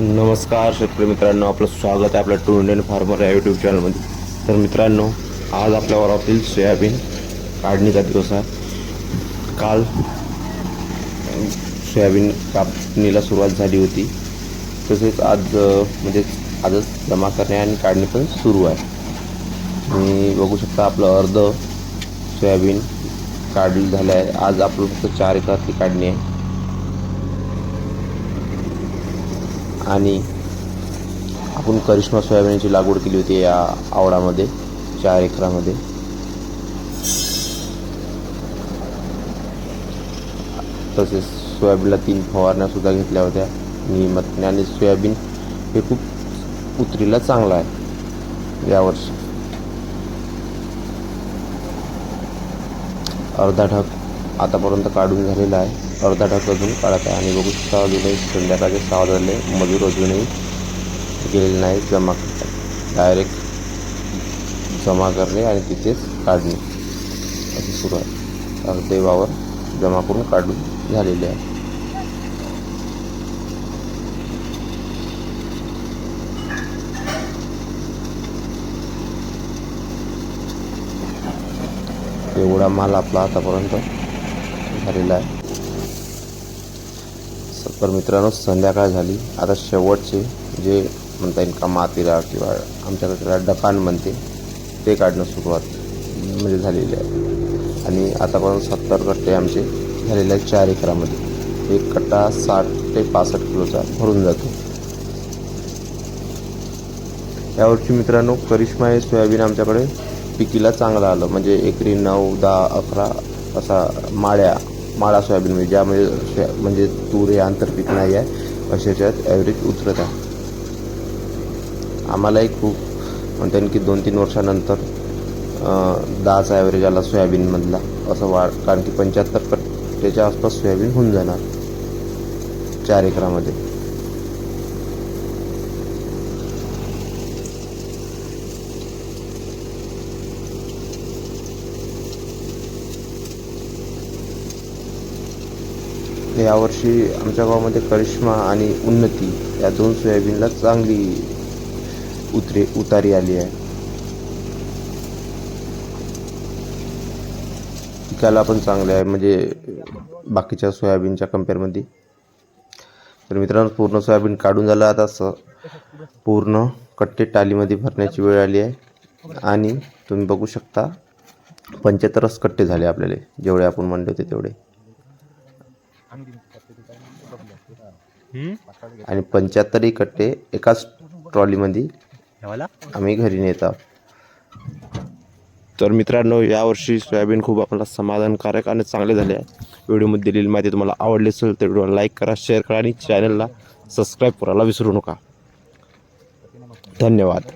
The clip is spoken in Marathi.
नमस्कार शेतकरी मित्रांनो आपलं स्वागत आहे आपल्या टू इंडियन फार्मर या यूट्यूब चॅनलमध्ये तर मित्रांनो आज आपल्या वरातील सोयाबीन काढणीचा दिवस आहे. काल सोयाबीन कापणीला सुरुवात झाली होती. तसेच आज म्हणजे आजच जमा करणे आणि काढणी पण सुरू आहे. आणि बघू शकता आपलं अर्ध सोयाबीन काढलं झालं आहे. आज आपलं फक्त चार एकरातली काढणी आहे. आणि आपण करिश्मा सोयाबीनची लागवड केली होती या आवडामध्ये चार एकरामध्ये. तसेच सोयाबीनला तीन फवारण्यासुद्धा घेतल्या होत्या. नियमितने आणि सोयाबीन हे खूप उतरीला चांगलं आहे यावर्षी अर्धा ढग आतापर्यंत काढून झालेला आहे. अर्धा ढग अजून काढत आहे. आणि बघू शकता अजूनही संध्याकाळचे सहा झाले मजूर अजूनही गेलेले नाही जमा डायरेक्ट जमा करणे आणि तिथेच काढणे. असे सुरू आहे. अर्धे वावर जमा करून काढून झालेले आहे. एवढा माल आपला आतापर्यंत झालेला आहे. तर मित्रांनो संध्याकाळ झाली. आता शेवटचे जे म्हणता येईल का मातीरा किंवा आमच्याकडे त्याला म्हणते ते काढणं सुरुवात म्हणजे झालेली आहे. आणि आतापर्यंत सत्तर कट्टे आमचे झालेले आहेत चार एकरामध्ये. एक कट्टा साठ ते पासष्ट किलोचा भरून जातो. यावर्षी मित्रांनो करिश्मा हे सोयाबीन आमच्याकडे पिकीला चांगलं आलं. म्हणजे एकरी नऊ दहा अकरा असा माळ्या माळा सोयाबीन म्हणजे ज्यामध्ये म्हणजे तूर हे आंतरपीक नाही आहे अशाच्यात ॲव्हरेज उतरत आहे. आम्हालाही खूप म्हणता येईल की दोन तीन वर्षानंतर दहाचा ॲव्हरेज आला सोयाबीनमधला असं वाढ कारण की पंच्याहत्तर त्याच्या आसपास सोयाबीन होऊन जाणार. चार एकरामध्ये. यावर्षी आमच्या गावामध्ये करिश्मा आणि उन्नती या दोन सोयाबीनला चांगली उतरे उतारी आली आहे. पिकाला पण चांगले आहे म्हणजे बाकीच्या सोयाबीनच्या कम्पेअरमध्ये तर मित्रांनो पूर्ण सोयाबीन काढून झालं आता स पूर्ण कट्टे टालीमध्ये भरण्याची वेळ आली आहे. आणि तुम्ही बघू शकता पंच्याहत्तरच कट्टे झाले आपल्याला. जेवढे आपण म्हणले होते तेवढे. आणि पंच्याहत्तरही कट्टे एकाच ट्रॉलीमध्ये आम्ही घरी नेत. आहोत तर मित्रांनो यावर्षी सोयाबीन खूप आपल्याला समाधानकारक आणि चांगले झाले आहे. व्हिडिओमध्ये दिलेली माहिती तुम्हाला आवडली असेल तर व्हिडिओला लाईक करा शेअर करा आणि चॅनलला सबस्क्राईब करायला विसरू नका. धन्यवाद.